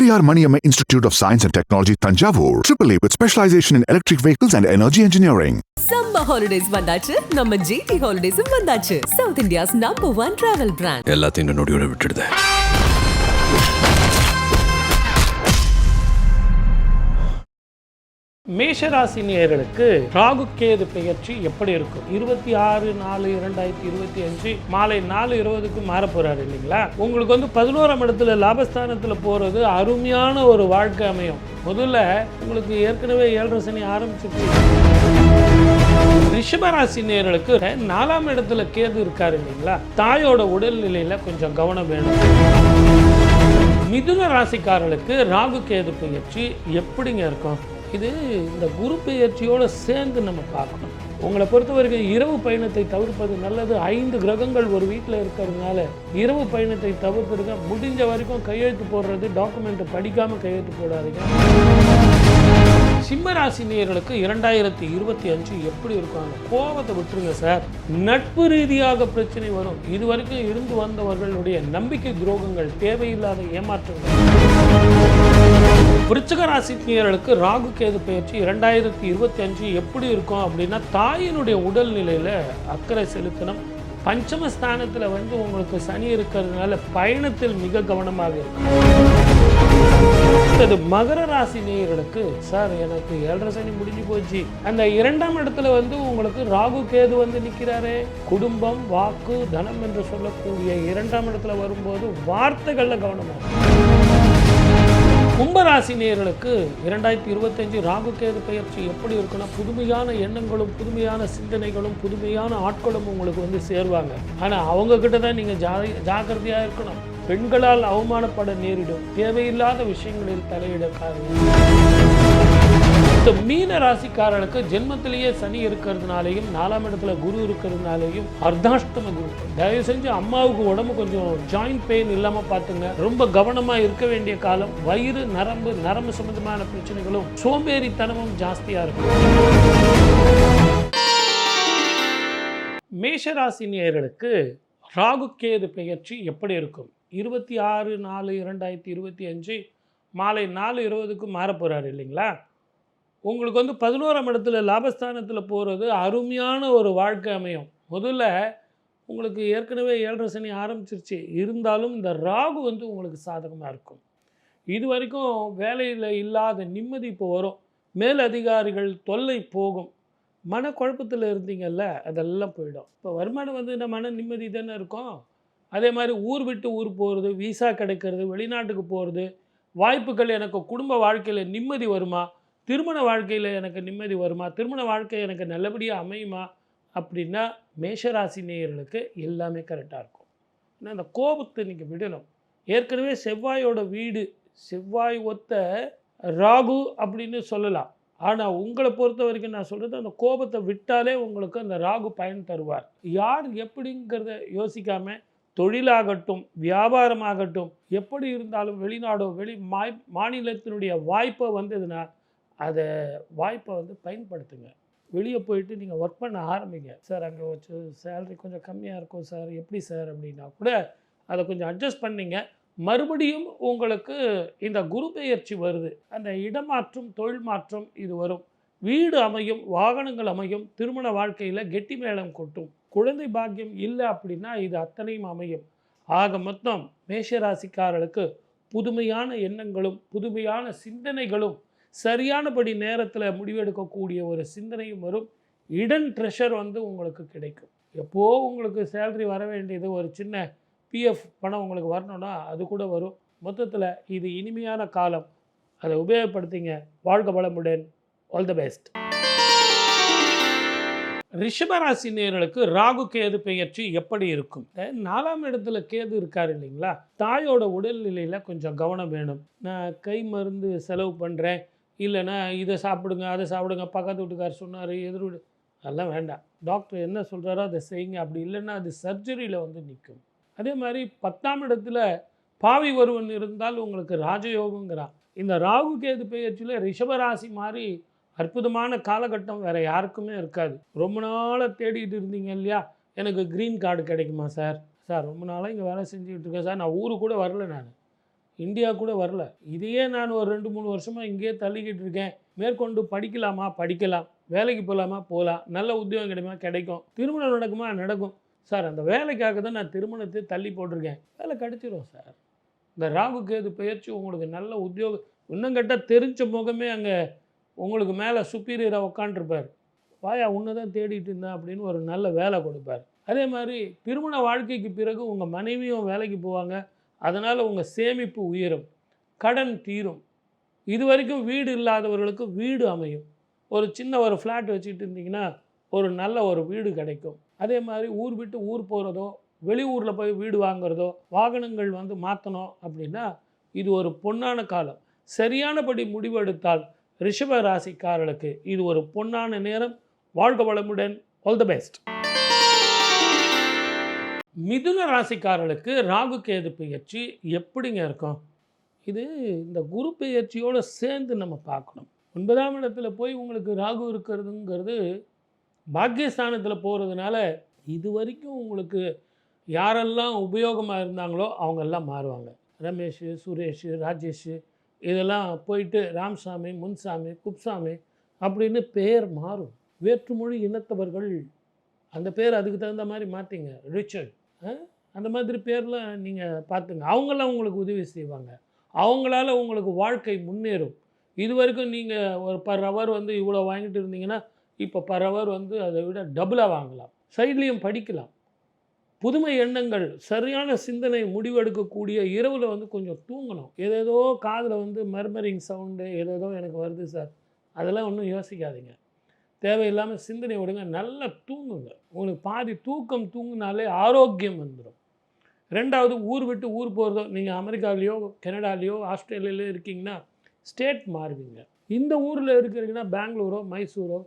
Periyar Maniamma Institute of Science and Technology, Tanjavur. AAA with specialization in electric vehicles and energy engineering. Summer holidays வந்தாச்சு நம்ம GT ஹாலிடேஸும் வந்தாச்சு south India's number one travel brand எல்லாத்தையும் நொடியோட விட்டுடுது மேஷராசி நேயர்களுக்கு ராகு கேது பெயர்ச்சி எப்படி இருக்கும்? இருபத்தி ஆறு நாலு இரண்டாயிரத்தி இருபத்தி அஞ்சு மாலை நாலு இருபதுக்கு மாற போறாரு இல்லைங்களா? உங்களுக்கு வந்து பதினோராம் இடத்துல லாபஸ்தானத்துல போறது அருமையான ஒரு வாழ்க்கை அமையும். முதல்ல உங்களுக்கு ஏற்கனவே ஏழரை சனி ஆரம்பிச்சிருக்கு. ரிஷபராசி நேர்களுக்கு நாலாம் இடத்துல கேது இருக்காரு இல்லைங்களா? தாயோட உடல்நிலையில கொஞ்சம் கவனம் வேணும். மிதுன ராசிக்காரர்களுக்கு ராகு கேது பயிற்சி எப்படிங்க இருக்கும்? இது இந்த குரு பெயர்ச்சியோடு சேர்ந்து நம்ம பார்க்கணும். உங்களை பொறுத்த வரைக்கும் இரவு பயணத்தை தவிர்ப்பது நல்லது. ஐந்து கிரகங்கள் ஒரு வீட்டில் இருக்கிறதுனால இரவு பயணத்தை தவிர்த்துருங்க முடிஞ்ச வரைக்கும் கையெழுத்து போடுறது டாக்குமெண்ட்டை படிக்காமல் கையெழுத்து போடாதீங்க. சிம்மராசினியர்களுக்கு நேயர்களுக்கு இரண்டாயிரத்தி இருபத்தி அஞ்சு எப்படி இருக்காங்க கோபத்தை விட்டுருங்க சார். நட்பு ரீதியாக பிரச்சனை வரும். இது வரைக்கும் இருந்து வந்தவர்களுடைய நம்பிக்கை துரோகங்கள் தேவையில்லாத ஏமாற்றங்கள். விருச்சக ராசிநீயர்களுக்கு ராகு கேது பயிற்சி இரண்டாயிரத்தி இருபத்தி அஞ்சு எப்படி இருக்கும் அப்படின்னா தாயினுடைய உடல்நிலையில் அக்கறை செலுத்தணும். பஞ்சம ஸ்தானத்தில் வந்து உங்களுக்கு சனி இருக்கிறதுனால பயணத்தில் மிக கவனமாக இருக்கும் மகர ராசி நேயர்களுக்கு சார் எனக்கு ஏழரை சனி முடிஞ்சு போச்சு. அந்த இரண்டாம் இடத்துல வந்து உங்களுக்கு ராகு கேது வந்து நிற்கிறாரே குடும்பம் வாக்கு தனம் என்று சொல்லக்கூடிய இரண்டாம் இடத்துல வரும்போது வார்த்தைகளில் கவனமாக கும்பராசி நேர்களுக்கு இரண்டாயிரத்தி இருபத்தஞ்சு ராகுகேது பயிற்சி எப்படி இருக்குன்னா புதுமையான எண்ணங்களும் புதுமையான சிந்தனைகளும் புதுமையான ஆட்களும் உங்களுக்கு வந்து சேருவாங்க. ஆனால் அவங்க கிட்ட தான் நீங்கள் ஜா ஜாக்கிரதையாக இருக்கணும். பெண்களால் அவமானப்பட நேரிடும். தேவையில்லாத விஷயங்களில் தலையிடக்காரங்க இந்த மீன ராசிக்காரனுக்கு ஜென்மத்திலேயே சனி இருக்கிறதுனாலையும் நாலாம் இடத்துல குரு இருக்கிறதுனாலையும் அர்த்தாஷ்டம குரு. தயவு செஞ்சு அம்மாவுக்கு உடம்பு கொஞ்சம் ஜாயிண்ட் பெயின் இல்லாம பார்த்துங்க. ரொம்ப கவனமா இருக்க வேண்டிய காலம். வயிறு நரம்பு நரம்பு சம்பந்தமான பிரச்சனைகளும் சோம்பேறித்தனமும் ஜாஸ்தியா இருக்கும் மேஷராசி நேயர்களுக்கு ராகு பெயர்ச்சி எப்படி இருக்கும்? இருபத்தி ஆறு நாலு இரண்டாயிரத்தி இருபத்தி அஞ்சு மாலை நாலு இருபதுக்கு மாற போகிறாரு இல்லைங்களா? உங்களுக்கு வந்து பதினோராம் இடத்துல லாபஸ்தானத்தில் போகிறது அருமையான ஒரு வாழ்க்கை அமையும். முதல்ல உங்களுக்கு ஏற்கனவே ஏழரை சனி ஆரம்பிச்சிருச்சு. இருந்தாலும் இந்த ராகு வந்து உங்களுக்கு சாதகமாக இருக்கும். இது வரைக்கும் வேலையில் இல்லாத நிம்மதி இப்போ வரும். மேல் அதிகாரிகள் தொல்லை போகும். மனக்குழப்பத்தில் இருந்தீங்கல்ல அதெல்லாம் போயிடும். இப்போ வருமானம் வந்து இந்த மன நிம்மதி தானே இருக்கும். அதே மாதிரி ஊர் விட்டு ஊர் போகிறது விசா கிடைக்கிறது வெளிநாட்டுக்கு போகிறது வாய்ப்புகள் எனக்கு குடும்ப வாழ்க்கையில் நிம்மதி வருமா? திருமண வாழ்க்கையில் எனக்கு நிம்மதி வருமா? திருமண வாழ்க்கை எனக்கு நல்லபடியாக அமையுமா? அப்படின்னா மேஷராசி நேயர்களுக்கு எல்லாமே கரெக்டாக இருக்கும். ஏன்னா அந்த கோபத்தை நீங்கள் விடணும். ஏற்கனவே செவ்வாயோட வீடு செவ்வாய் ஒத்த ராகு அப்படின்னு சொல்லலாம். ஆனால் உங்களை பொறுத்த வரைக்கும் நான் சொல்கிறது அந்த கோபத்தை விட்டாலே உங்களுக்கு அந்த ராகு பயன் தருவார். யார் எப்படிங்கிறத யோசிக்காமல் தொழிலாகட்டும் வியாபாரமாகட்டும் எப்படி இருந்தாலும் வெளிநாடோ வெளி மா மாநிலத்தினுடைய வாய்ப்பை வந்ததுன்னா அதை வாய்ப்பை வந்து பயன்படுத்துங்க. வெளியே போயிட்டு நீங்கள் ஒர்க் பண்ண ஆரம்பிங்க. சார் அங்கே வச்சு சேலரி கொஞ்சம் கம்மியாக இருக்கும் சார். எப்படி சார்? அப்படின்னா கூட அதை கொஞ்சம் அட்ஜஸ்ட் பண்ணிங்க. மறுபடியும் உங்களுக்கு இந்த குரு பெயர்ச்சி வருது. அந்த இடமாற்றம் தொழில் மாற்றம் இது வரும். வீடு அமையும் வாகனங்கள் அமையும் திருமண வாழ்க்கையில் கெட்டி மேளம் கொட்டும். குழந்தை பாக்கியம் இல்லை அப்படின்னா இது அத்தனையும் அமையும். ஆக மொத்தம் மேஷராசிக்காரர்களுக்கு புதுமையான எண்ணங்களும் புதுமையான சிந்தனைகளும் சரியானபடி நேரத்தில் முடிவெடுக்கக்கூடிய ஒரு சிந்தனையும் வரும். இடன் ட்ரெஷர் வந்து உங்களுக்கு கிடைக்கும். எப்போ உங்களுக்கு சேலரி வர வேண்டியது ஒரு சின்ன பிஎஃப் பணம் உங்களுக்கு வரணும்னா அது கூட வரும். மொத்தத்தில் இது இனிமையான காலம். அதை உபயோகப்படுத்திங்க. வாழ்க வளமுடன். ஆல் த பெஸ்ட் ரிஷபராசி நேர்களுக்கு ராகு கேது பெயர்ச்சி எப்படி இருக்கும்? நாலாம் இடத்துல கேது இருக்காரு இல்லைங்களா? தாயோட உடல்நிலையில் கொஞ்சம் கவனம் வேணும். நான் கை மருந்து செலவு பண்ணுறேன் இல்லைன்னா இதை சாப்பிடுங்க அதை சாப்பிடுங்க பக்கத்து வீட்டுக்கார் சொன்னார் எதிர் வீடு அதெல்லாம் வேண்டாம். டாக்டர் என்ன சொல்கிறாரோ அதை செய்யுங்க. அப்படி இல்லைன்னா அது சர்ஜரியில் வந்து நிற்கும். அதே மாதிரி பத்தாம் இடத்துல பாவி ஒருவன் இருந்தால் உங்களுக்கு ராஜயோகங்கிறான். இந்த ராகு கேது பெயர்ச்சியில் ரிஷபராசி மாதிரி அற்புதமான காலகட்டம் வேறு யாருக்குமே இருக்காது. ரொம்ப நாளாக தேடிட்டு இருந்தீங்க இல்லையா? எனக்கு க்ரீன் கார்டு கிடைக்குமா சார் சார் ரொம்ப நாளாக இங்கே வேலை செஞ்சுக்கிட்டு இருக்கேன் சார் நான் ஊருக்கு கூட வரல நான். இந்தியா கூட வரல. இதையே நான் ஒரு ரெண்டு மூணு வருஷமாக இங்கேயே தள்ளிக்கிட்டு இருக்கேன். மேற்கொண்டு படிக்கலாமா? படிக்கலாம். வேலைக்கு போகலாமா போகலாம் நல்ல உத்தியோகம் கிடைக்குமா? கிடைக்கும். திருமணம் நடக்குமா? நடக்கும். சார் அந்த வேலைக்காக தான் நான் திருமணத்தை தள்ளி போட்டிருக்கேன். வேலை கிடைச்சிரும் சார். இந்த ராகு கேது பயிற்சி உங்களுக்கு நல்ல உத்தியோகம் இன்னும் கேட்டால் தெரிஞ்ச முகமே அங்கே உங்களுக்கு மேலே சுப்பீரியராக உட்காண்ட்ருப்பார் வாயா உன்னை தான் தேடிட்டு இருந்தேன் அப்படின்னு ஒரு நல்ல வேலை கொடுப்பார். அதே மாதிரி திருமண வாழ்க்கைக்கு பிறகு உங்கள் மனைவியும் வேலைக்கு போவாங்க. அதனால் உங்கள் சேமிப்பு உயரும் கடன் தீரும். இது வரைக்கும் வீடு இல்லாதவர்களுக்கு வீடு அமையும். ஒரு சின்ன ஒரு ஃப்ளாட் வச்சுட்டு இருந்தீங்கன்னா ஒரு நல்ல ஒரு வீடு கிடைக்கும். அதே மாதிரி ஊர் விட்டு ஊர் போகிறதோ வெளியூரில் போய் வீடு வாங்குறதோ வாகனங்கள் வந்து மாற்றணும் அப்படின்னா இது ஒரு பொன்னான காலம். சரியானபடி முடிவெடுத்தால் ரிஷப ராசிக்காரர்களுக்கு இது ஒரு பொன்னான நேரம். வாழ்க வளமுடன். ஆல் த பெஸ்ட் மிதுன ராசிக்காரர்களுக்கு ராகு கேது பெயர்ச்சி எப்படிங்க இருக்கும்? இது இந்த குரு பெயர்ச்சியோடு சேர்ந்து நம்ம பார்க்கணும். ஒன்பதாம் இடத்துல போய் உங்களுக்கு ராகு இருக்கிறதுங்கிறது பாக்கியஸ்தானத்தில் போகிறதுனால இது வரைக்கும் உங்களுக்கு யாரெல்லாம் உபயோகமாக இருந்தாங்களோ அவங்கெல்லாம் மாறுவாங்க. ரமேஷ் சுரேஷ் ராஜேஷ் இதெல்லாம் போயிட்டு ராம்சாமி முன்சாமி குப்சாமி அப்படின்னு பேர் மாறும். வேற்றுமொழி இனத்தவர்கள் அந்த பேர் அதுக்கு தகுந்த மாதிரி மாற்றிங்க ரிச்சர்ட். அந்த மாதிரி பேர்லாம் நீங்கள் பார்த்துங்க. அவங்களாம் உங்களுக்கு உதவி செய்வாங்க. அவங்களால உங்களுக்கு வாழ்க்கை முன்னேறும். இது வரைக்கும் நீங்கள் ஒரு பர் ஹவர் வந்து இவ்வளோ வாங்கிட்டு இருந்தீங்கன்னா இப்போ பர் ஹவர் வந்து அதை விட டபுளாக வாங்கலாம். சைட்லேயும் படிக்கலாம். புதுமை எண்ணங்கள் சரியான சிந்தனை முடிவெடுக்கக்கூடிய இரவில் வந்து கொஞ்சம் தூங்கணும். ஏதேதோ காதில் வந்து மர்மரிங் சவுண்டு ஏதேதோ எனக்கு வருது சார். அதெல்லாம் ஒன்றும் யோசிக்காதீங்க. தேவையில்லாமல் சிந்தனை விடுங்க நல்லா தூங்குங்க. உங்களுக்கு பாதி தூக்கம் தூங்கினாலே ஆரோக்கியம் வந்துடும் ரெண்டாவது ஊர் விட்டு ஊர் போகிறதோ நீங்கள் அமெரிக்காவிலேயோ கனடாலேயோ ஆஸ்திரேலியாலையோ இருக்கீங்கன்னா ஸ்டேட் மாறுவீங்க. இந்த ஊரில் இருக்கிறீங்கன்னா பெங்களூரோ மைசூரோ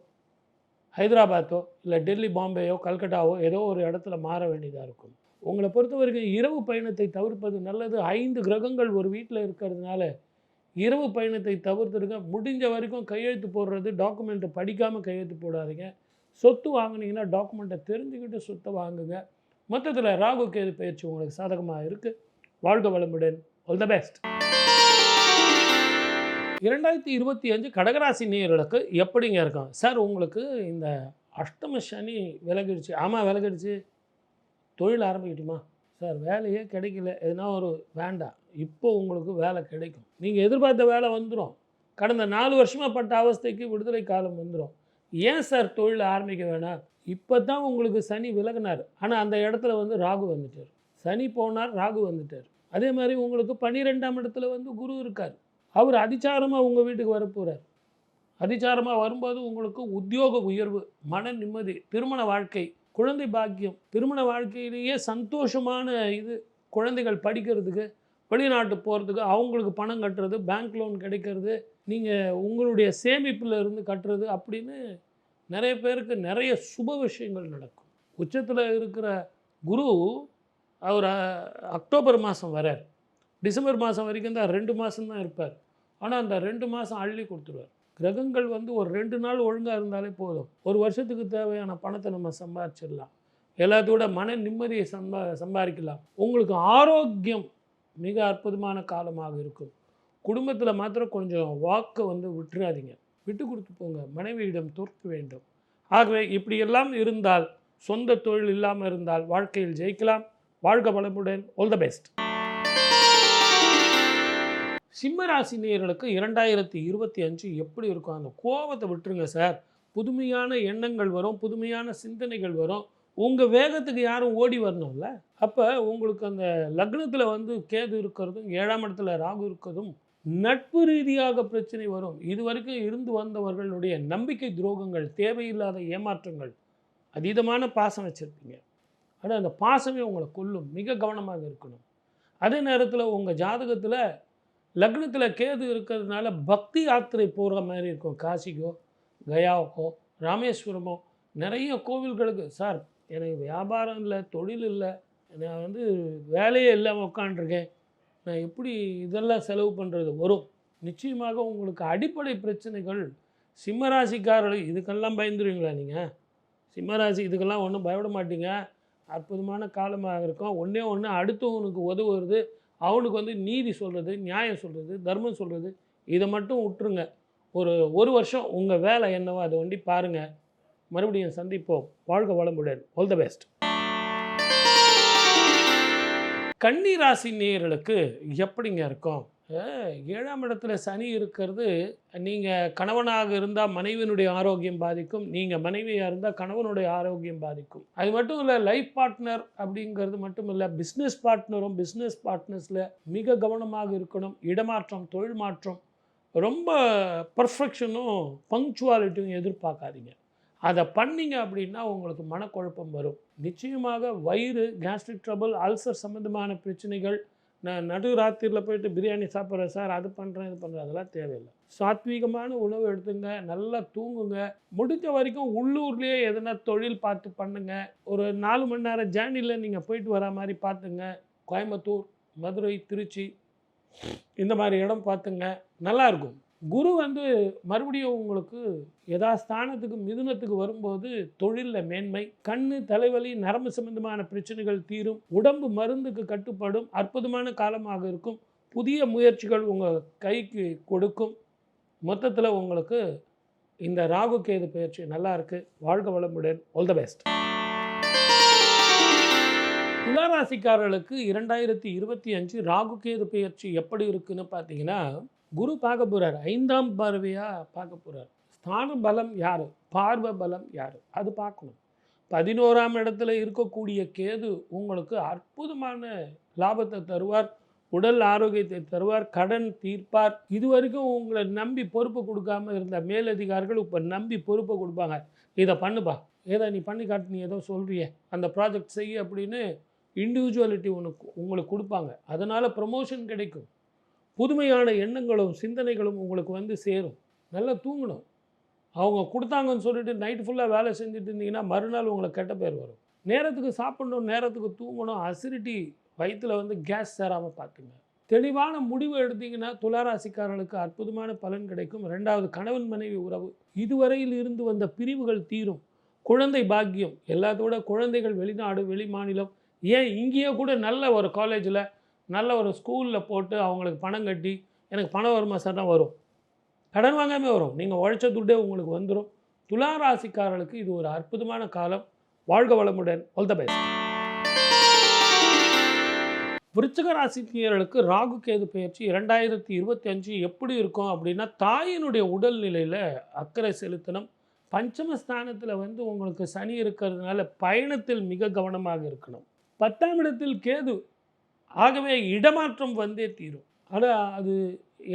ஹைதராபாத்தோ இல்லை டெல்லி பாம்பேயோ கல்கட்டாவோ ஏதோ ஒரு இடத்துல மாற வேண்டியதாக இருக்கும். உங்களை பொறுத்த வரைக்கும் இரவு பயணத்தை தவிர்ப்பது நல்லது. ஐந்து கிரகங்கள் ஒரு வீட்டில் இருக்கிறதுனால இரவு பயணத்தை தவிர்த்துடுங்க முடிஞ்ச வரைக்கும் கையெழுத்து போடுறது டாக்குமெண்ட்டை படிக்காமல் கையெழுத்து போடாதீங்க. சொத்து வாங்குனீங்கன்னா டாக்குமெண்ட்டை தெரிஞ்சுக்கிட்டு சொத்தை வாங்குங்க. மொத்தத்தில் ராகு கேது பயிற்சி உங்களுக்கு சாதகமாக இருக்குது வாழ்க வளமுடன். ஆல் த பெஸ்ட் இரண்டாயிரத்தி இருபத்தி அஞ்சு கடகராசி நேர்களுக்கு எப்படிங்க இருக்கும்? சார் உங்களுக்கு இந்த அஷ்டம சனி விலகிடுச்சு. ஆமாம் விலகிடுச்சு. தொழில் ஆரம்பிக்கட்டுமா? சார் வேலையே கிடைக்கல. எதுனா ஒரு வேண்டாம் இப்போ உங்களுக்கு வேலை கிடைக்கும். நீங்கள் எதிர்பார்த்த வேலை வந்துடும் கடந்த நாலு வருஷமாக பட்ட அவஸ்தைக்கு விடுதலை காலம் வந்துடும் ஏன் சார் தொழில் ஆரம்பிக்க வேணாம்? இப்போ தான் உங்களுக்கு சனி விலகினார். ஆனால் அந்த இடத்துல வந்து ராகு வந்துட்டார். சனி போனார் ராகு வந்துட்டார். அதே மாதிரி உங்களுக்கு பன்னிரெண்டாம் இடத்துல வந்து குரு இருக்கார். அவர் அதிச்சாரமாக உங்கள் வீட்டுக்கு வரப்போகிறார் அதிச்சாரமாக வரும்போது உங்களுக்கு உத்தியோக உயர்வு மன நிம்மதி திருமண வாழ்க்கை குழந்தை பாக்கியம் திருமண வாழ்க்கையிலேயே சந்தோஷமான இது. குழந்தைகள் படிக்கிறதுக்கு வெளிநாட்டு போகிறதுக்கு அவங்களுக்கு பணம் கட்டுறது பேங்க் லோன் கிடைக்கிறது நீங்கள் உங்களுடைய சேமிப்பில் இருந்து கட்டுறது அப்படின்னு நிறைய பேருக்கு நிறைய சுப விஷயங்கள் நடக்கும். உச்சத்தில் இருக்கிற குரு அவர் அக்டோபர் மாதம் வரார் டிசம்பர் மாதம் வரைக்கும் தான் ரெண்டு மாதம் தான் இருப்பார். ஆனால் அந்த ரெண்டு மாதம் அள்ளி கொடுத்துருவார். கிரகங்கள் வந்து ஒரு ரெண்டு நாள் ஒழுங்காக இருந்தாலே போதும். ஒரு வருஷத்துக்கு தேவையான பணத்தை நம்ம சம்பாதிச்சிடலாம். எல்லாத்தோட மன நிம்மதியை சம்பா சம்பாதிக்கலாம். உங்களுக்கு ஆரோக்கியம் மிக அற்புதமான காலமாக இருக்கும். குடும்பத்தில் மாத்திரம் கொஞ்சம் வாக்கை வந்து விட்டுறாதீங்க. விட்டு கொடுத்து போங்க. மனைவியிடம் தோற்க வேண்டும். ஆகவே இப்படியெல்லாம் இருந்தால் சொந்த தொழில் இல்லாமல் இருந்தால் வாழ்க்கையில் ஜெயிக்கலாம். வாழ்க வளமுடன். ஆல் த பெஸ்ட் சிம்மராசி நேயர்களுக்கு இரண்டாயிரத்தி இருபத்தி அஞ்சு எப்படி இருக்கும்? அந்த கோபத்தை விட்டுருங்க சார். புதுமையான எண்ணங்கள் வரும் புதுமையான சிந்தனைகள் வரும். உங்கள் வேகத்துக்கு யாரும் ஓடி வரணும்ல. அப்போ உங்களுக்கு அந்த லக்னத்தில் வந்து கேது இருக்கிறதும் ஏழாம் இடத்துல ராகு இருக்கிறதும் நட்பு ரீதியாக பிரச்சனை வரும். இது வரைக்கும் இருந்து வந்தவர்களுடைய நம்பிக்கை துரோகங்கள் தேவையில்லாத ஏமாற்றங்கள் அதீதமான பாசம் வச்சுருப்பீங்க. ஆனால் அந்த பாசமே உங்களை கொல்லும். மிக கவனமாக இருக்கணும். அதே நேரத்தில் உங்கள் ஜாதகத்தில் லக்னத்தில் கேது இருக்கிறதுனால பக்தி யாத்திரை போகிற மாதிரி இருக்கும். காசிக்கோ கயாவுக்கோ ராமேஸ்வரமோ நிறைய கோவில்களுக்கு சார் எனக்கு வியாபாரம் இல்லை தொழில் இல்லை நான் வந்து வேலையே இல்லாமல் உட்காண்டிருக்கேன் நான் எப்படி இதெல்லாம் செலவு பண்ணுறது வரும். நிச்சயமாக உங்களுக்கு அடிப்படை பிரச்சனைகள் சிம்மராசிக்காரர்கள் இதுக்கெல்லாம் பயந்துருவீங்களா நீங்கள் சிம்மராசி இதுக்கெல்லாம் ஒன்றும் பயப்பட மாட்டீங்க. அற்புதமான காலமாக இருக்கும். ஒன்றே ஒன்று அடுத்தவனுக்கு உதவுறது அவனுக்கு வந்து நீதி சொல்கிறது நியாயம் சொல்கிறது தர்மம் சொல்கிறது இதை மட்டும் விட்டுருங்க ஒரு ஒரு வருஷம் உங்கள் வேலை என்னவோ அதை வண்டி பாருங்கள் மறுபடியும் சந்திப்போம். வாழ்க வளமுடன். ஆல் த பெஸ்ட் கன்னி ராசி நேயர்களுக்கு எப்படிங்க இருக்கும்? ஏழாம் இடத்துல சனி இருக்கிறது நீங்கள் கணவனாக இருந்தால் மனைவியினுடைய ஆரோக்கியம் பாதிக்கும் நீங்கள் மனைவியாக இருந்தால் கணவனுடைய ஆரோக்கியம் பாதிக்கும். அது மட்டும் இல்லை லைஃப் பார்ட்னர் அப்படிங்கிறது மட்டும் இல்லை பிஸ்னஸ் பார்ட்னரும் பிஸ்னஸ் பார்ட்னர்ஸில் மிக கவனமாக இருக்கணும். இடமாற்றம் தொழில் மாற்றம் ரொம்ப பர்ஃபெக்ஷனும் பங்க்சுவாலிட்டியும் எதிர்பார்க்காதீங்க. அதை பண்ணிங்க அப்படின்னா உங்களுக்கு மனக்குழப்பம் வரும். நிச்சயமாக வயிறு கேஸ்ட்ரிக் ட்ரபிள் அல்சர் சம்மந்தமான பிரச்சனைகள் நான் நடு ராத்திரியில் போயிட்டு பிரியாணி சாப்பிட்றேன் சார் அது பண்ணுறேன் இது பண்ணுறேன் அதெல்லாம் தேவையில்லை. சாத்வீகமான உணவு எடுத்துங்க நல்லா தூங்குங்க. முடிஞ்ச வரைக்கும் உள்ளூர்லேயே எதனா தொழில் பார்த்து பண்ணுங்க. ஒரு நாலு மணி நேரம் ஜேர்னியில் நீங்கள் போயிட்டு வர மாதிரி பார்த்துங்க. கோயம்புத்தூர் மதுரை திருச்சி இந்த மாதிரி இடம் பார்த்துங்க. நல்லாயிருக்கும் குரு வந்து மறுபடியும் உங்களுக்கு யதாஸ்தானத்துக்கு மிதுனத்துக்கு வரும்போது தொழிலில் மேன்மை கண்ணு தலைவலி நரம்பு சம்பந்தமான பிரச்சனைகள் தீரும் உடம்பு மருந்துக்கு கட்டுப்படும் அற்புதமான காலமாக இருக்கும் புதிய முயற்சிகள் உங்கள் கைக்கு கொடுக்கும். மொத்தத்தில் உங்களுக்கு இந்த ராகு கேது பயிற்சி நல்லா இருக்குது வாழ்க வளமுடன். ஆல் த பெஸ்ட் துளாராசிக்காரர்களுக்கு இரண்டாயிரத்தி இருபத்தி அஞ்சு ராகு கேது பயிற்சி எப்படி இருக்குன்னு பார்த்தீங்கன்னா குரு பார்க்க போகிறார் ஐந்தாம் பார்வையாக பார்க்க போகிறார் ஸ்தான பலம் யார்? பார்வை பலம் யார்? அது பார்க்கணும். பதினோராம் இடத்துல இருக்கக்கூடிய கேது உங்களுக்கு அற்புதமான லாபத்தை தருவார் உடல் ஆரோக்கியத்தை தருவார் கடன் தீர்ப்பார். இது வரைக்கும் உங்களை நம்பி பொறுப்பு கொடுக்காம இருந்த மேலதிகாரிகள் இப்போ நம்பி பொறுப்பை கொடுப்பாங்க. இதை பண்ணுப்பா. ஏதோ நீ பண்ணி காட்டு நீ ஏதோ சொல்கிறிய அந்த ப்ராஜெக்ட் செய்ய அப்படின்னு இண்டிவிஜுவலிட்டி உனக்கு உங்களுக்கு கொடுப்பாங்க. அதனால் ப்ரமோஷன் கிடைக்கும். புதுமையான எண்ணங்களும் சிந்தனைகளும் உங்களுக்கு வந்து சேரும். நல்லா தூங்கணும். அவங்க கொடுத்தாங்கன்னு சொல்லிட்டு நைட் ஃபுல்லாக வேலை செஞ்சுட்டு இருந்தீங்கன்னா மறுநாள் உங்களுக்கு கெட்ட பேர் வரும். நேரத்துக்கு சாப்பிடணும் நேரத்துக்கு தூங்கணும் அசிடிட்டி வயிற்றில் வந்து கேஸ் சேராமல் பார்த்துங்க. தெளிவான முடிவு எடுத்தீங்கன்னா துளாராசிக்காரர்களுக்கு அற்புதமான பலன் கிடைக்கும். ரெண்டாவது கணவன் மனைவி உறவு. இதுவரையில் இருந்து வந்த பிரிவுகள் தீரும். குழந்தை பாக்கியம். எல்லாத்தோட குழந்தைகள் வெளிநாடு வெளி மாநிலம் ஏன் இங்கேயே கூட நல்ல ஒரு காலேஜில் நல்ல ஒரு ஸ்கூலில் போட்டு அவங்களுக்கு பணம் கட்டி எனக்கு பணம் வருமா சார் தான் வரும். கடன் வாங்காமே வரும். நீங்கள் உழைச்ச துட்டே உங்களுக்கு வந்துடும் துலா ராசிக்காரர்களுக்கு இது ஒரு அற்புதமான காலம். வாழ்க வளமுடன். ஆல் த பெஸ்ட் விருச்சிக ராசினியர்களுக்கு ராகு கேது பயிற்சி இரண்டாயிரத்தி இருபத்தி அஞ்சு எப்படி இருக்கும் அப்படின்னா தாயினுடைய உடல்நிலையில் அக்கறை செலுத்தணும். பஞ்சம ஸ்தானத்தில் வந்து உங்களுக்கு சனி இருக்கிறதுனால பயணத்தில் மிக கவனமாக இருக்கணும். பத்தாம் இடத்தில் கேது ஆகவே இடமாற்றம் வந்தே தீரும். ஆனால் அது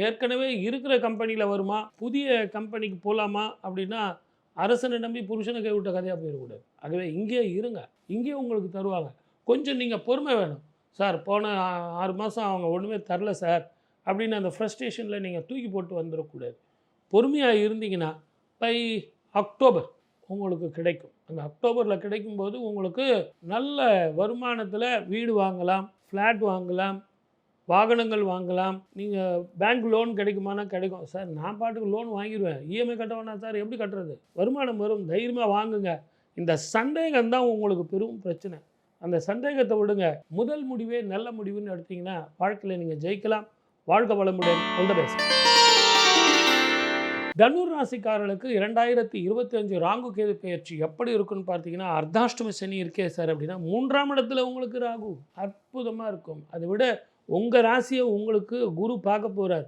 ஏற்கனவே இருக்கிற கம்பெனியில் வருமா புதிய கம்பெனிக்கு போகலாமா அப்படின்னா அரசனை நம்பி புருஷனை கைவிட்ட கதையாக போயிடக்கூடாது. ஆகவே இங்கே இருங்க. இங்கே உங்களுக்கு தருவாங்க. கொஞ்சம் நீங்கள் பொறுமை வேணும். சார் போன ஆறு மாதம் அவங்க ஒன்றுமே தரல சார் அப்படின்னு அந்த ஃப்ரஸ்ட்ரேஷனில் நீங்கள் தூக்கி போட்டு வந்துடக்கூடாது. பொறுமையாக இருந்தீங்கன்னா பை அக்டோபர் உங்களுக்கு கிடைக்கும். அந்த அக்டோபரில் கிடைக்கும்போது உங்களுக்கு நல்ல வருமானத்தில் வீடு வாங்கலாம் ஃப்ளாட் வாங்கலாம் வாகனங்கள் வாங்கலாம். நீங்கள் பேங்க் லோன் கிடைக்குமானா கிடைக்கும். சார் நான் பாட்டுக்கு லோன் வாங்கிடுவேன் இஎம்ஐ கட்ட வேணாம் சார்? எப்படி கட்டுறது? வருமானம் வரும். தைரியமாக வாங்குங்க. இந்த சந்தேகம் தான் உங்களுக்கு பெரும் பிரச்சனை. அந்த சந்தேகத்தை விடுங்க. முதல் முடிவே நல்ல முடிவுன்னு எடுத்தீங்கன்னா வாழ்க்கையில் நீங்கள் ஜெயிக்கலாம். வாழ்க்கை வளமுடன். ஆல் த பெஸ்ட் தனுர் ராசிக்காரர்களுக்கு இரண்டாயிரத்தி இருபத்தி அஞ்சு ராகு கேது பெயர்ச்சி எப்படி இருக்குன்னு பார்த்தீங்கன்னா அர்த்தாஷ்டம சனி இருக்கே சார் அப்படின்னா மூன்றாம் இடத்துல உங்களுக்கு ராகு அற்புதமாக இருக்கும். அதை விட உங்கள் ராசியை உங்களுக்கு குரு பார்க்க போகிறார்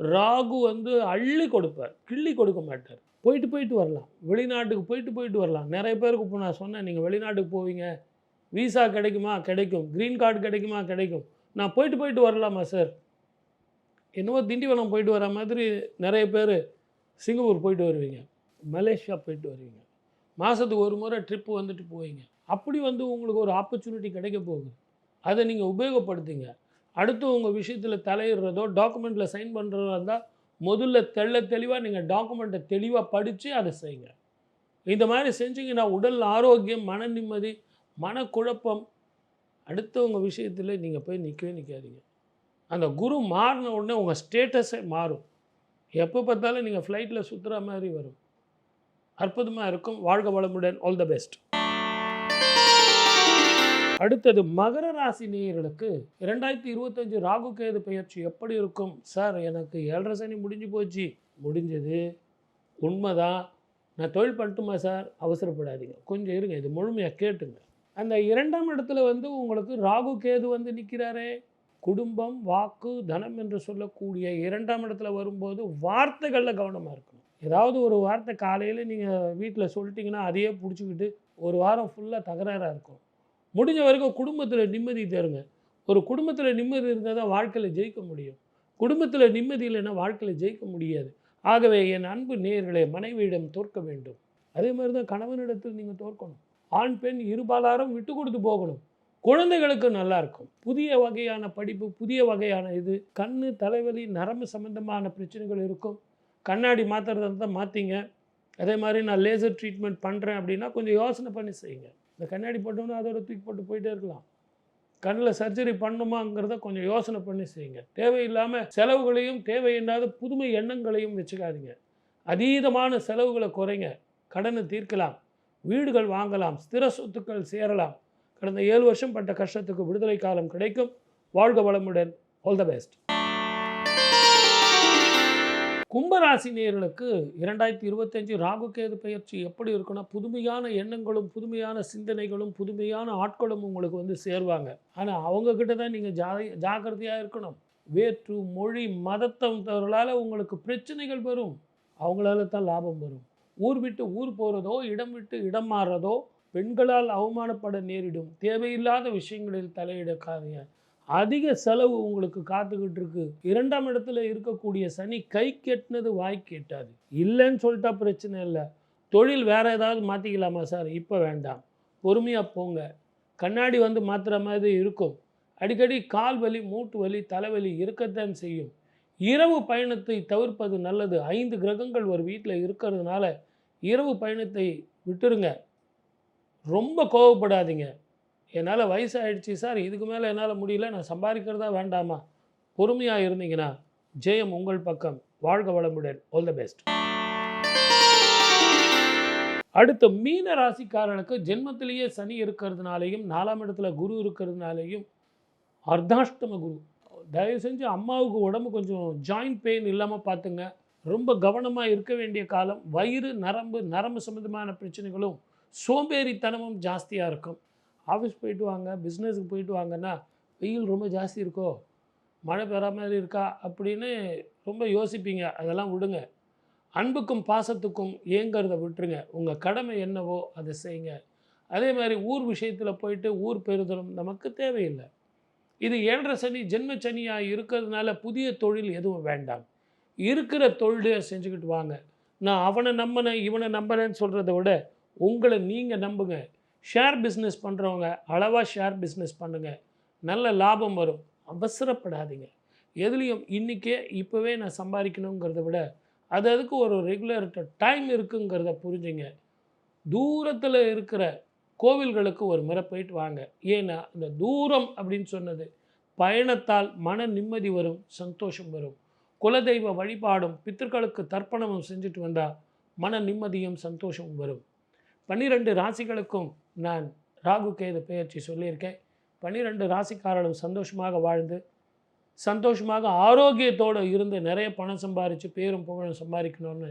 ராகு வந்து அள்ளி கொடுப்பார் கிள்ளி கொடுக்க மாட்டார். போயிட்டு போயிட்டு வரலாம். வெளிநாட்டுக்கு போயிட்டு போயிட்டு வரலாம். நிறைய பேருக்கு இப்போ நான் சொன்னேன் நீங்கள் வெளிநாட்டுக்கு போவீங்க. விசா கிடைக்குமா? கிடைக்கும். க்ரீன் கார்டு கிடைக்குமா? கிடைக்கும். நான் போயிட்டு போயிட்டு வரலாமா சார்? என்னவோ திண்டிவனம் போயிட்டு வர மாதிரி நிறைய பேர் சிங்கப்பூர் போயிட்டு வருவீங்க மலேசியா போயிட்டு வருவீங்க. மாதத்துக்கு ஒரு முறை ட்ரிப்பு வந்துட்டு போவீங்க. அப்படி வந்து உங்களுக்கு ஒரு ஆப்பர்ச்சுனிட்டி கிடைக்க போகுது. அதை நீங்கள் உபயோகப்படுத்துங்க. அடுத்து உங்கள் விஷயத்தில் தலையிடுறதோ டாக்குமெண்ட்டில் சைன் பண்ணுறதோ இருந்தால் முதல்ல தெள்ள தெளிவாக நீங்கள் டாக்குமெண்ட்டை தெளிவாக படித்து அதை செய்யுங்க. இந்த மாதிரி செஞ்சீங்கன்னா உடல் ஆரோக்கியம் மன நிம்மதி மனக்குழப்பம். அடுத்தவங்க விஷயத்தில் நீங்கள் போய் நிற்கவே நிற்காதீங்க அந்த குரு மாறின உடனே உங்கள் ஸ்டேட்டஸே மாறும். எப்போ பார்த்தாலும் நீங்கள் ஃப்ளைட்டில் சுற்றுற மாதிரி வரும். அற்புதமாக இருக்கும். வாழ்க வளமுடன். ஆல் த பெஸ்ட் அடுத்தது மகர ராசி நேயர்களுக்கு இரண்டாயிரத்தி இருபத்தஞ்சு ராகு கேது பயிற்சி எப்படி இருக்கும்? சார் எனக்கு ஏழரை சனி முடிஞ்சு போச்சு. முடிஞ்சது. உண்மைதான். நான் தொழில் பண்ணட்டுமா சார்? அவசரப்படாதீங்க. கொஞ்சம் இருங்க. இது முழுமையாக கேட்டுங்க. அந்த இரண்டாம் இடத்துல வந்து உங்களுக்கு ராகு கேது வந்து நிற்கிறாரே குடும்பம் வாக்கு தனம் என்று சொல்லக்கூடிய இரண்டாம் இடத்துல வரும்போது வார்த்தைகளில் கவனமாக இருக்கணும். ஏதாவது ஒரு வார்த்தை காலையில் நீங்கள் வீட்டில் சொல்லிட்டீங்கன்னா அதையே பிடிச்சிக்கிட்டு ஒரு வாரம் ஃபுல்லாக தகராறாக இருக்கும் முடிஞ்ச வரைக்கும் குடும்பத்தில் நிம்மதி தருங்க. ஒரு குடும்பத்தில் நிம்மதி இருந்தால் தான் வாழ்க்கையில் ஜெயிக்க முடியும். குடும்பத்தில் நிம்மதி இல்லைன்னா வாழ்க்கையில் ஜெயிக்க முடியாது. ஆகவே என் அன்பு நேர்களை மனைவியிடம் தோற்க வேண்டும். அதே மாதிரி தான் கணவனிடத்தில் நீங்கள் தோற்கணும். ஆண் பெண் இருபாலாரும் விட்டு கொடுத்து போகணும். குழந்தைகளுக்கு நல்லா இருக்கும் புதிய வகையான படிப்பு புதிய வகையான இது கண் தலைவலி நரம்பு சம்பந்தமான பிரச்சனைகள் இருக்கும். கண்ணாடி மாற்றுறதா தான் மாற்றிங்க அதே மாதிரி நான் லேசர் ட்ரீட்மெண்ட் பண்ணுறேன் அப்படின்னா கொஞ்சம் யோசனை பண்ணி செய்யுங்க. இந்த கண்ணாடி போட்டோம்னா அதோட தூக்கி போட்டு போயிட்டே இருக்கலாம். கண்ணில் சர்ஜரி பண்ணுமாங்கிறத கொஞ்சம் யோசனை பண்ணி செய்யுங்க. தேவையில்லாமல் செலவுகளையும் தேவையில்லாத புதுமை எண்ணங்களையும் வச்சுக்காதீங்க. அதீதமான செலவுகளை குறைங்க. கடனை தீர்க்கலாம். வீடுகள் வாங்கலாம். ஸ்திர சொத்துக்கள் சேரலாம். கடந்த ஏழு வருஷம் பட்ட கஷ்டத்துக்கு விடுதலை காலம் கிடைக்கும். வாழ்க வளமுடன். ஆல் த பெஸ்ட் கும்பராசி நேர்களுக்கு இரண்டாயிரத்தி இருபத்தஞ்சு ராகு கேது பயிற்சி எப்படி இருக்குன்னா புதுமையான எண்ணங்களும் புதுமையான சிந்தனைகளும் புதுமையான ஆட்களும் உங்களுக்கு வந்து சேருவாங்க. ஆனால் அவங்கக்கிட்ட தான் நீங்கள் ஜா ஜாக்கிரதையாக இருக்கணும். வேற்று மொழி மதத்தவர்களால் உங்களுக்கு பிரச்சனைகள் வரும். அவங்களால தான் லாபம் வரும். ஊர் விட்டு ஊர் போகிறதோ இடம் விட்டு இடம் மாறுறதோ பெண்களால் அவமானப்பட நேரிடும். தேவையில்லாத விஷயங்களில் தலையிடக்காதீங்க. அதிக செலவு உங்களுக்கு காத்துக்கிட்டு இருக்கு இரண்டாம் இடத்துல இருக்கக்கூடிய சனி கை கெட்டினது வாய் கேட்டாது. இல்லைன்னு சொல்லிட்டா பிரச்சனை இல்லை. தொழில் வேற ஏதாவது மாற்றிக்கலாமா சார்? இப்போ வேண்டாம். பொறுமையாக போங்க. கண்ணாடி வந்து மாற்றுற மாதிரி இருக்கும். அடிக்கடி கால் வலி மூட்டு வலி தலைவலி இருக்கத்தான் செய்யும். இரவு பயணத்தை தவிர்ப்பது நல்லது. ஐந்து கிரகங்கள் ஒரு வீட்டில் இருக்கிறதுனால இரவு பயணத்தை விட்டுருங்க. ரொம்ப கோவப்படாதீங்க. என்னால் வயசாகிடுச்சு சார் இதுக்கு மேலே என்னால் முடியல நான் சம்பாதிக்கிறதா வேண்டாமா? பொறுமையாக இருந்தீங்கன்னா ஜெயம் உங்கள் பக்கம். வாழ்க வளமுடன். ஆல் த பெஸ்ட் அடுத்த மீன ராசிக்காரனுக்கு ஜென்மத்திலேயே சனி இருக்கிறதுனாலையும் நாலாம் இடத்துல குரு இருக்கிறதுனாலையும் அர்த்தாஷ்டம குரு. தயவு செஞ்சு அம்மாவுக்கு உடம்பு கொஞ்சம் ஜாயிண்ட் பெயின் இல்லாமல் பார்த்துங்க. ரொம்ப கவனமாக இருக்க வேண்டிய காலம். வயிறு நரம்பு நரம்பு சம்மந்தமான பிரச்சனைகளும் சோம்பேறித்தனமும் ஜாஸ்தியாக இருக்கும். ஆஃபீஸ் போயிட்டு வாங்க பிஸ்னஸுக்கு போயிட்டு வாங்கன்னா வெயில் ரொம்ப ஜாஸ்தி இருக்கோ? மழை பெற மாதிரி இருக்கா? அப்படின்னு ரொம்ப யோசிப்பீங்க. அதெல்லாம் விடுங்க. அன்புக்கும் பாசத்துக்கும் ஏங்கிறத விட்டுருங்க. உங்கள் கடமை என்னவோ அதை செய்யுங்க. அதே மாதிரி ஊர் விஷயத்தில் போயிட்டு ஊர் பெறுதலும் நமக்கு தேவையில்லை. இது ஏழரை சனி ஜென்ம சனியாக இருக்கிறதுனால புதிய தொழில் எதுவும் வேண்டாம். இருக்கிற தொழிலை செஞ்சுக்கிட்டு வாங்க. நான் அவனை நம்பினேன் இவனை நம்பினேன்னு சொல்கிறத விட உங்களை நீங்கள் நம்புங்க. ஷேர் பிஸ்னஸ் பண்ணுறவங்க அளவாக ஷேர் பிஸ்னஸ் பண்ணுங்கள் நல்ல லாபம் வரும். அவசரப்படாதீங்க. எதுலேயும் இன்றைக்கே இப்போவே நான் சம்பாதிக்கணுங்கிறத விட அது அதுக்கு ஒரு ரெகுலர் டைம் இருக்குங்கிறத புரிஞ்சுங்க. தூரத்தில் இருக்கிற கோவில்களுக்கு ஒரு முறை போயிட்டு வாங்க. ஏன்னா இந்த தூரம் அப்படின்னு சொன்னது பயணத்தால் மன நிம்மதி வரும் சந்தோஷம் வரும். குலதெய்வ வழிபாடும் பித்தர்களுக்கு தர்ப்பணமும் செஞ்சுட்டு வந்தால் மன நிம்மதியும் சந்தோஷமும் வரும். பன்னிரெண்டு ராசிகளுக்கும் நான் ராகு கேது பெயர்ச்சி சொல்லியிருக்கேன். பன்னிரெண்டு ராசிக்காரர்களும் சந்தோஷமாக வாழ்ந்து சந்தோஷமாக ஆரோக்கியத்தோடு இருந்து நிறைய பணம் சம்பாரித்து பேரும் புகழும் சம்பாதிக்கணும்னு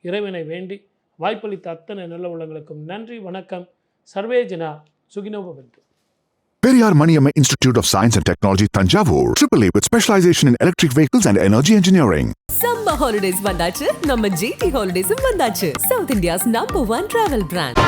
இறைவனை வேண்டி வாய்ப்பளித்த அத்தனை நல்ல உள்ளங்களுக்கும் நன்றி வணக்கம். சர்வேஜனா சுகினோபவந்து. Periyar Maniamma Institute of Science and Technology, Tanjavur. AAA with specialization in electric vehicles and energy engineering. Summer holidays வந்தாச்சு நம்ம ஜிடி ஹாலிடேஸும் வந்தாச்சு south India's number one travel brand